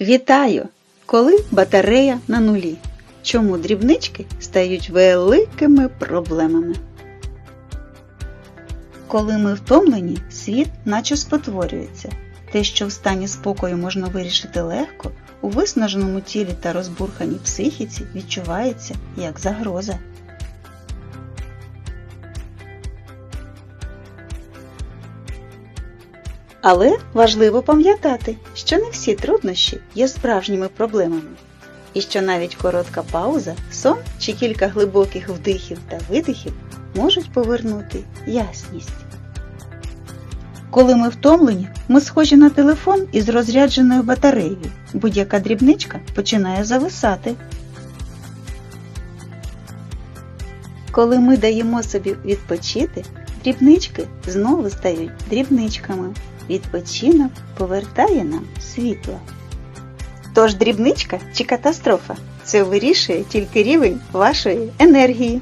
Вітаю! Коли батарея на нулі? Чому дрібнички стають великими проблемами? Коли ми втомлені, світ наче спотворюється. Те, що в стані спокою можна вирішити легко, у виснаженому тілі та розбурханій психіці відчувається як загроза. Але важливо пам'ятати, що не всі труднощі є справжніми проблемами, і що навіть коротка пауза, сон чи кілька глибоких вдихів та видихів можуть повернути ясність. Коли ми втомлені, ми схожі на телефон із розрядженою батареєю. Будь-яка дрібничка починає зависати. Коли ми даємо собі відпочити, дрібнички знову стають дрібничками. Відпочинок повертає нам світло. Тож дрібничка чи катастрофа це вирішує тільки рівень вашої енергії.